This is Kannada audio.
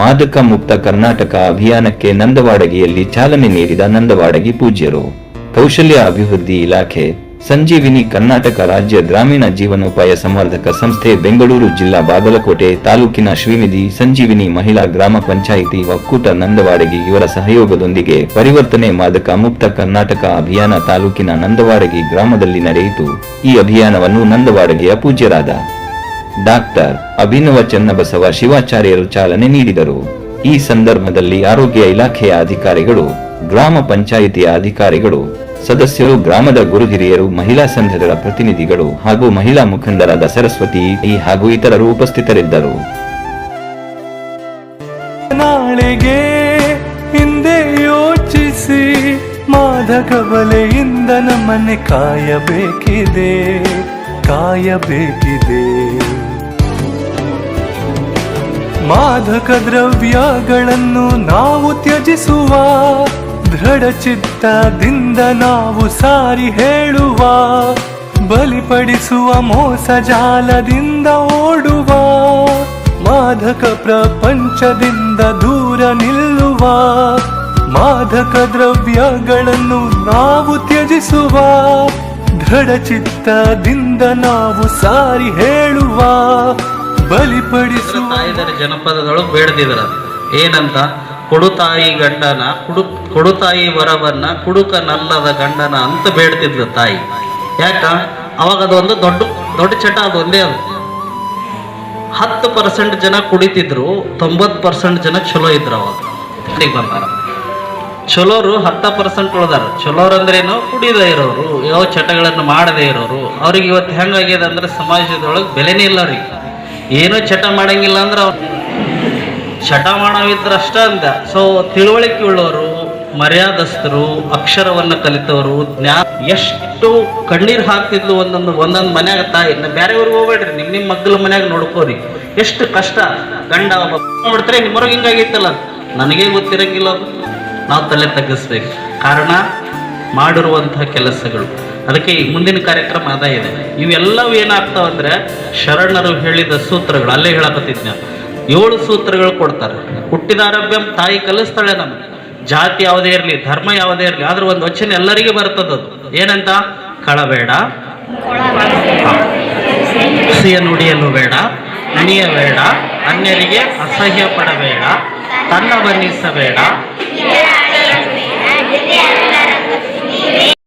ಮಾದಕ ಮುಕ್ತ ಕರ್ನಾಟಕ ಅಭಿಯಾನಕ್ಕೆ ನಂದವಾಡಗಿಯಲ್ಲಿ ಚಾಲನೆ ನೀಡಿದ ನಂದವಾಡಗಿ ಪೂಜ್ಯರು. ಕೌಶಲ್ಯ ಅಭಿವೃದ್ಧಿ ಇಲಾಖೆ, ಸಂಜೀವಿನಿ ಕರ್ನಾಟಕ ರಾಜ್ಯ ಗ್ರಾಮೀಣ ಜೀವನೋಪಾಯ ಸಂವರ್ಧಕ ಸಂಸ್ಥೆ ಬೆಂಗಳೂರು ಜಿಲ್ಲಾ ಬಾಗಲಕೋಟೆ ತಾಲೂಕಿನ ಶ್ರೀನಿಧಿ ಸಂಜೀವಿನಿ ಮಹಿಳಾ ಗ್ರಾಮ ಪಂಚಾಯಿತಿ ಒಕ್ಕೂಟ ನಂದವಾಡಗಿ ಇವರ ಸಹಯೋಗದೊಂದಿಗೆ ಪರಿವರ್ತನೆ ಮಾದಕ ಮುಕ್ತ ಕರ್ನಾಟಕ ಅಭಿಯಾನ ತಾಲೂಕಿನ ನಂದವಾಡಗಿ ಗ್ರಾಮದಲ್ಲಿ ನಡೆಯಿತು. ಈ ಅಭಿಯಾನವನ್ನು ನಂದವಾಡಗಿಯ ಪೂಜ್ಯರಾದ ಡಾಕ್ಟರ್ ಅಭಿನವ ಚನ್ನಬಸವ ಶಿವಾಚಾರ್ಯರು ಚಾಲನೆ ನೀಡಿದರು. ಈ ಸಂದರ್ಭದಲ್ಲಿ ಆರೋಗ್ಯ ಇಲಾಖೆಯ ಅಧಿಕಾರಿಗಳು, ಗ್ರಾಮ ಪಂಚಾಯಿತಿಯ ಅಧಿಕಾರಿಗಳು, ಸದಸ್ಯರು, ಗ್ರಾಮದ ಗುರುಹಿರಿಯರು ಮಹಿಳಾ ಸಂಘಗಳ ಪ್ರತಿನಿಧಿಗಳು ಹಾಗೂ ಮಹಿಳಾ ಮುಖಂಡರಾದ ಸರಸ್ವತಿ, ಈ ಹಾಗೂ ಇತರರು ಉಪಸ್ಥಿತರಿದ್ದರು. ನಾಳೆಗೆ ಹಿಂದೆ ಯೋಚಿಸಿ, ಮಾದಕ ಬಲೆಯಿಂದ ನಮ್ಮನ್ನೇ ಕಾಯಬೇಕಿದೆ. ಕಾಯಬೇಕಿದೆ. ಮಾದಕ ದ್ರವ್ಯಗಳನ್ನು ನಾವು ತ್ಯಜಿಸುವ, ದೃಢ ಚಿತ್ತದಿಂದ ನಾವು ಸಾರಿ ಹೇಳುವ, ಬಲಿಪಡಿಸುವ ಮೋಸ ಜಾಲದಿಂದ ಓಡುವ, ಮಾದಕ ಪ್ರಪಂಚದಿಂದ ದೂರ ನಿಲ್ಲುವ, ಮಾದಕ ದ್ರವ್ಯಗಳನ್ನು ನಾವು ತ್ಯಜಿಸುವ ದೃಢ ಚಿತ್ತದಿಂದ ನಾವು ಸಾರಿ ಹೇಳುವ ಬಲಿಪಡಿಸುವ ತಾಯಿದರ ಜನಪದದೊಳಗೆ ಬೇಡದಿದ್ರ ಏನಂತ? ಕೊಡುತಾಯಿ ಗಂಡನ, ಕುಡು ಕೊಡುತಾಯಿ ವರವನ್ನ ಕುಡುಕನಲ್ಲದ ಗಂಡನ ಅಂತ ಬೇಡ್ತಿದ್ಲು ತಾಯಿ. ಯಾಕ? ಅವಾಗ ಅದೊಂದು ದೊಡ್ಡ ದೊಡ್ಡ ಚಟ ಅದು, ಒಂದೇ ಅದು. ಹತ್ತು ಪರ್ಸೆಂಟ್ ಜನ ಕುಡಿತಿದ್ರು, ತೊಂಬತ್ತು ಪರ್ಸೆಂಟ್ ಜನ ಚಲೋ ಇದ್ರು ಅವಾಗ. ಬಂದಾರ. ಚಲೋರು ಹತ್ತ ಪರ್ಸೆಂಟ್ ಉಳ್ದಾರ. ಚಲೋರು ಅಂದ್ರೇನು? ಕುಡಿದೇ ಇರೋರು ಯಾವ ಚಟಗಳನ್ನು ಮಾಡದೇ ಇರೋರು. ಅವ್ರಿಗೆ ಇವತ್ತು ಹೆಂಗಾಗ್ಯದ ಅಂದ್ರೆ ಸಮಾಜದೊಳಗೆ ಬೆಲೆನೇ ಇಲ್ಲ ಅವ್ರಿಗೆ. ಏನೂ ಚಟ ಮಾಡಂಗಿಲ್ಲ ಅಂದ್ರೆ ಅವ್ರು ಚಟ ಮಾಡೋವಿದ್ರ ಅಷ್ಟ ಅಂದ. ಸೊ ತಿಳುವಳಿಕೆ ಉಳ್ಳವರು ಮರ್ಯಾದಸ್ಥರು, ಅಕ್ಷರವನ್ನ ಕಲಿತವರು, ಜ್ಞಾನ ಎಷ್ಟು ಕಣ್ಣೀರು ಹಾಕ್ತಿದ್ಲು ಒಂದೊಂದು ಒಂದೊಂದು ಮನ್ಯಾಗ ತಾಯಿ. ಬೇರೆ ಊರಿಗೆ ಹೋಗ್ಬೇಡ್ರಿ. ನಿಮ್ಮ ನಿಮ್ಮ ಮಗ್ಗಲ ಮನ್ಯಾಗ ನೋಡ್ಕೋರಿ. ಎಷ್ಟು ಕಷ್ಟ. ಗಂಡ ನೋಡ್ತಾರೆ ನಿಮ್ಮವ್ರಿಗೆ ಹಿಂಗಾಗಿತ್ತಲ್ಲ. ನನಗೇ ಗೊತ್ತಿರಂಗಿಲ್ಲ ಅದು. ನಾವು ತಲೆ ತಗ್ಗಿಸ್ಬೇಕು. ಕಾರಣ ಮಾಡಿರುವಂತಹ ಕೆಲಸಗಳು. ಅದಕ್ಕೆ ಈ ಮುಂದಿನ ಕಾರ್ಯಕ್ರಮ ಅದ ಇದೆ. ಇವೆಲ್ಲವೂ ಏನಾಗ್ತಾವ ಅಂದರೆ ಶರಣರು ಹೇಳಿದ ಸೂತ್ರಗಳು. ಅಲ್ಲೇ ಹೇಳಕತ್ತಿದ್ನ ಏಳು ಸೂತ್ರಗಳು ಕೊಡ್ತಾರೆ. ಹುಟ್ಟಿದ ಆರೋಗ್ಯ ತಾಯಿ ಕಲಿಸ್ತಾಳೆ ನಮ್ಗೆ. ಜಾತಿ ಯಾವುದೇ ಇರಲಿ, ಧರ್ಮ ಯಾವುದೇ ಇರಲಿ, ಆದ್ರೆ ಒಂದು ವಚನ ಎಲ್ಲರಿಗೂ ಬರ್ತದದು ಏನಂತ? ಕಳಬೇಡ. ಸಿಯ ನುಡಿಯಲು ಬೇಡ. ಅಣಿಯಬೇಡ ಅನ್ಯರಿಗೆ ಅಸಹ್ಯ ಪಡಬೇಡ ತನ್ನ ಬನ್ನಿಸಬೇಡ